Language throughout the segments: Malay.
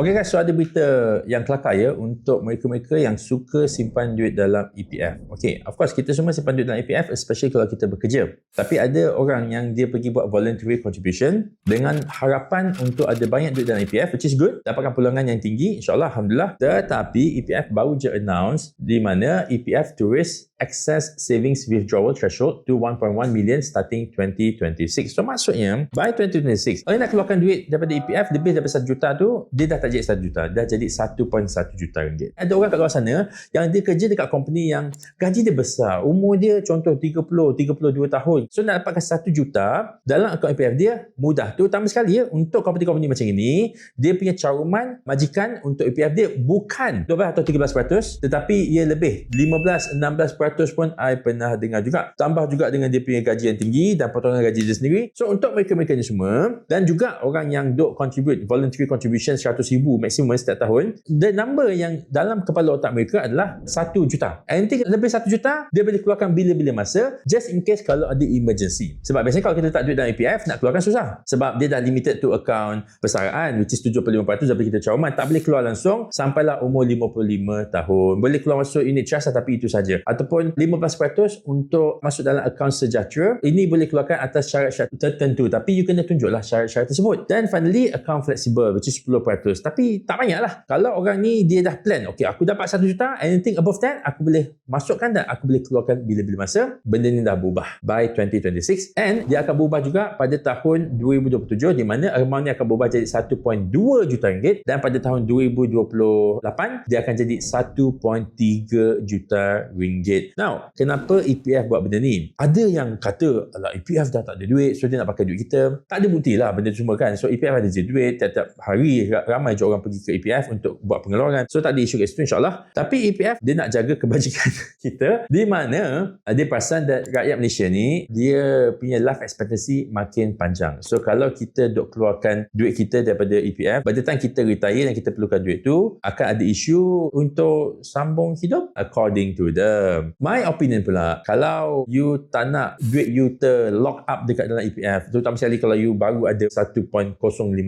Okay guys, so ada berita yang kelakar ya untuk mereka-mereka yang suka simpan duit dalam EPF. Okay, of course kita semua simpan duit dalam EPF especially kalau kita bekerja. Tapi ada orang yang dia pergi buat voluntary contribution dengan harapan untuk ada banyak duit dalam EPF which is good, dapatkan peluangan yang tinggi, insyaAllah Alhamdulillah. Tetapi EPF baru je announce di mana EPF turis excess savings withdrawal threshold to 1.1 million starting 2026. So maksudnya by 2026, orang nak keluarkan duit daripada EPF lebih daripada 1 juta tu, dia dah tak jadi 1 juta, dah jadi 1.1 juta ringgit. Ada orang kat luar sana yang dia kerja dekat company yang gaji dia besar, umur dia contoh 30, 32 tahun. So nak dapatkan 1 juta dalam akaun EPF dia mudah. Terutama sekali ya untuk company-company macam ini, dia punya caruman majikan untuk EPF dia bukan 12 atau 13% tetapi ia lebih 15 16% pun I pernah dengar juga. Tambah juga dengan dia punya gaji yang tinggi dan potongan gaji dia sendiri. So untuk mereka-mereka ni semua dan juga orang yang duk contribute voluntary contribution 100 ribu maksimum setiap tahun, the number yang dalam kepala otak mereka adalah 1 juta. Anything lebih 1 juta, dia boleh keluarkan bila-bila masa just in case kalau ada emergency. Sebab biasanya kalau kita tak duit dalam APF, nak keluarkan susah. Sebab dia dah limited to account persaraan which is 75% daripada kita cawangan. Tak boleh keluar langsung sampailah umur 55 tahun. Boleh keluar masuk unit trust tapi itu saja. Ataupun 15% untuk masuk dalam akaun sejahtera. Ini boleh keluarkan atas syarat-syarat tertentu. Tapi you kena tunjuklah syarat-syarat tersebut. Dan finally, akaun flexible which is 10%. Tapi tak banyak lah. Kalau orang ni dia dah plan. Okay, aku dapat 1 juta. Anything above that, aku boleh masukkan dan aku boleh keluarkan bila-bila masa. Benda ni dah berubah by 2026. And dia akan berubah juga pada tahun 2027 di mana amount ni akan berubah jadi 1.2 juta ringgit. Dan pada tahun 2028, dia akan jadi 1.3 juta ringgit. Now, kenapa EPF buat benda ni? Ada yang kata, alah EPF dah tak ada duit, so dia nak pakai duit kita. Tak ada bukti lah benda tu semua kan. So EPF ada je duit, tiap-tiap hari ramai je orang pergi ke EPF untuk buat pengeluaran. So tak ada isu kat situ insyaAllah. Tapi EPF dia nak jaga kebajikan kita di mana uh, dia perasan that rakyat Malaysia ni dia punya life expectancy makin panjang. So kalau kita dok keluarkan duit kita daripada EPF, pada time kita retire dan kita perlukan duit tu, akan ada isu untuk sambung hidup according to them. My opinion pula, kalau you tak nak duit you terlock up dekat dalam EPF, terutama sekali kalau you baru ada 1.05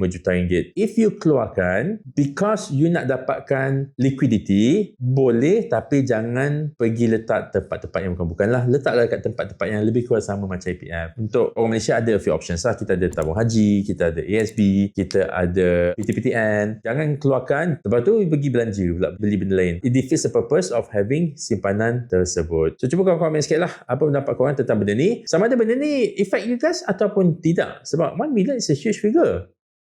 juta ringgit. If you keluarkan, because you nak dapatkan liquidity, boleh tapi jangan pergi letak tempat-tempat yang bukan-bukan lah. Letaklah dekat tempat-tempat yang lebih kurang sama macam EPF. Untuk orang Malaysia ada a few options lah. Kita ada tabung haji, kita ada ASB, kita ada PTPTN. Jangan keluarkan, lepas tu pergi belanja pula, beli benda lain. It defeats the purpose of having simpanan tersebut. So cuba korang komen sikit lah apa pendapat korang tentang benda ni. Sama ada benda ni effect you guys ataupun tidak. Sebab 1 million is a huge figure.